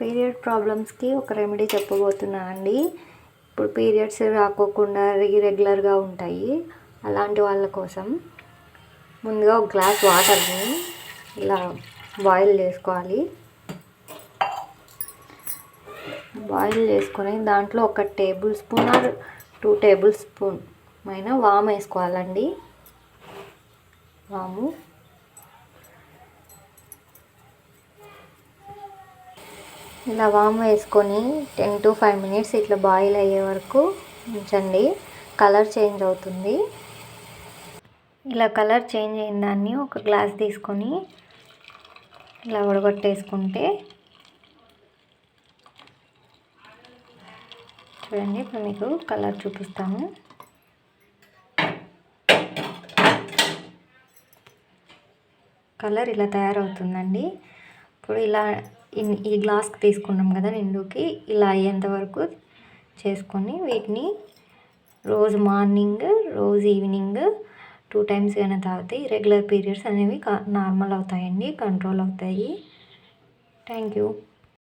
Period ప్రాబ్లమ్స్కి ఒక remedy చెప్పబోతున్నా అండి. ఇప్పుడు పీరియడ్స్ రాకోకుండా రెగ్యులర్గా ఉంటాయి. అలాంటి వాళ్ళ కోసం ముందుగా ఒక గ్లాస్ వాటర్ని ఇలా బాయిల్ చేసుకోవాలి. బాయిల్ చేసుకొని దాంట్లో ఒక table spoon or two table spoon అయినా వామ్ వేసుకోవాలండి. వాము ఇలా వామ్ వేసుకొని టెన్ టు ఫైవ్ మినిట్స్ ఇట్లా బాయిల్ అయ్యే వరకు ఉంచండి. కలర్ చేంజ్ అవుతుంది. ఇలా కలర్ చేంజ్ అయిన దాన్ని ఒక గ్లాస్ తీసుకొని ఇలా ఉడగొట్టేసుకుంటే చూడండి ఇప్పుడు మీకు కలర్ చూపిస్తాను. కలర్ ఇలా తయారవుతుందండి. ఇప్పుడు ఇలా ఈ గ్లాస్కి తీసుకున్నాం కదా నిండుకి ఇలా అయ్యేంత వరకు చేసుకొని వీటిని రోజు మార్నింగ్ రోజు ఈవినింగ్ టూ టైమ్స్ కానీ తాగితే రెగ్యులర్ పీరియడ్స్ అనేవి నార్మల్ అవుతాయండి కంట్రోల్ అవుతాయి. Thank you.